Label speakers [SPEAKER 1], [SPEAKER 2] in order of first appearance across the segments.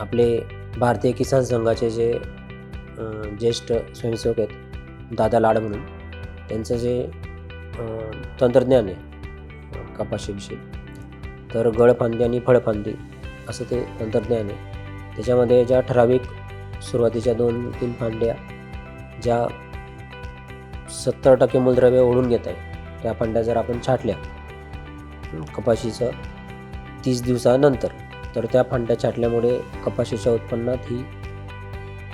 [SPEAKER 1] आपले भारतीय किसान संघाचे जे ज्येष्ठ स्वयंसेवक आहेत दादा लाड म्हणून त्यांचं जे तंत्रज्ञान आहे कपाशीविषयी तर गळफांदी आणि फळफांदी असं ते तंत्रज्ञान आहे. त्याच्यामध्ये ज्या ठराविक सुरुवातीच्या दोन तीन फांद्या ज्या सत्तर टक्के मूलद्रव्य ओढून घेत आहे त्या फांड्या जर आपण छाटल्या कपाशीचं तीस दिवसानंतर तर त्या फांड्या छाटल्यामुळे कपाशीच्या उत्पन्नात ही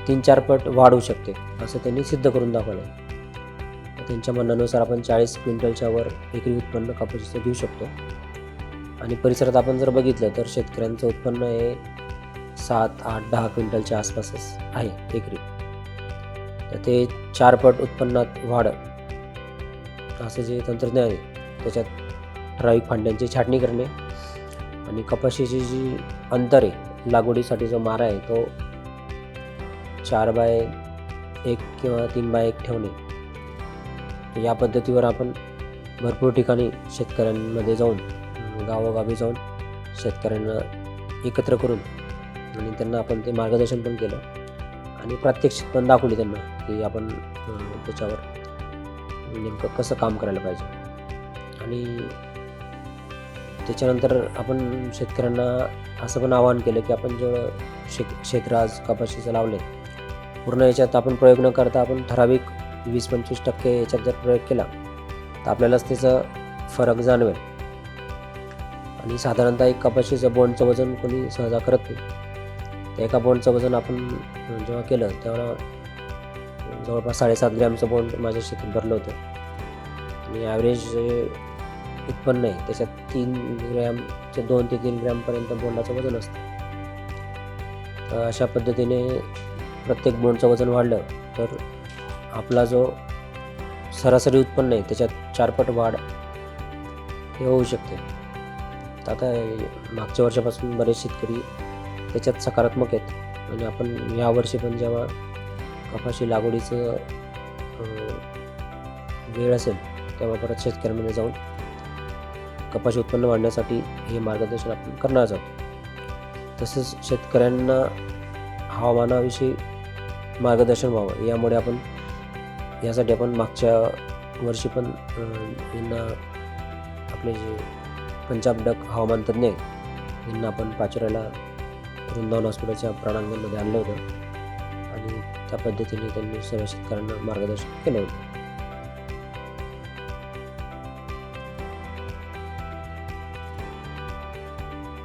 [SPEAKER 1] तीन चार पट वाढ होऊ शकते असं त्यांनी सिद्ध करून दाखवलं. आहे त्यांच्या म्हणण्यानुसार आपण चाळीस क्विंटलच्या वर एकरी उत्पन्न कपाशीचं घेऊ शकतो. आणि परिसरात आपण जर बघितलं तर शेतकऱ्यांचं उत्पन्न हे सात आठ दहा क्विंटलच्या आसपासच आहे एकरी. तर ते चार पट उत्पन्नात वाढ असं जे तंत्रज्ञान आहे त्याच्यात ठराविक फांड्यांची छाटणी करणे आणि कपाशीची जी अंतर आहे लागवडीसाठी जो मारा आहे तो चार बाय एक किंवा तीन बाय एक ठेवणे. या पद्धतीवर आपण भरपूर ठिकाणी शेतकऱ्यांमध्ये जाऊन गावोगावी जाऊन शेतकऱ्यांना एकत्र करून आणि त्यांना आपण ते मार्गदर्शन पण केलं आणि प्रात्यक्षिक पण दाखवली त्यांना की आपण त्याच्यावर नेमकं कसं काम करायला पाहिजे. आणि त्याच्यानंतर आपण शेतकऱ्यांना असं पण आवाहन केलं की आपण जेवढं शेत क्षेत्र आज कपाशीचं लावले पूर्ण याच्यात आपण प्रयोग न करता आपण ठराविक वीस पंचवीस टक्के याच्यात जर प्रयोग केला तर आपल्यालाच त्याचा फरक जाणवेल. आणि साधारणतः एक कपाशीचं बोंडचं वजन कोणी सहजा करत नाही. तर एका बोंडचं वजन आपण जेव्हा केलं तेव्हा जवळपास साडेसात ग्रॅमचं बोंड माझ्या शेतीत भरलं होतं. आणि ॲव्हरेज उत्पन्न आहे. त्याच्यात तीन ग्रॅमचे दोन ते तीन ग्रॅमपर्यंत बोंडाचं वजन असतं. तर अशा पद्धतीने प्रत्येक बोंडचं वजन वाढलं तर आपला जो सरासरी उत्पन्न आहे त्याच्यात चारपट वाढ हे होऊ शकते. तर आता मागच्या वर्षापासून बरेच शेतकरी त्याच्यात सकारात्मक आहेत. आणि आपण यावर्षी पण जेव्हा कपाशी लागवडीचं वेळ असेल तेव्हा परत शेतकऱ्यांमध्ये जाऊन कपाशी उत्पन्न वाढण्यासाठी हे मार्गदर्शन आपण करणार आहोत. तसंच शेतकऱ्यांना हवामानाविषयी मार्गदर्शन व्हावं. यामुळे आपण यासाठी आपण मागच्या वर्षी पण यांना आपले जे पंजाब डक हवामान तज्ज्ञ आहेत यांना आपण पाचोऱ्याला वृंदावन हॉस्पिटलच्या प्राणांगणमध्ये आणलं होतं. आणि त्या पद्धतीने त्यांनी सर्व शेतकऱ्यांना मार्गदर्शन केलं होतं.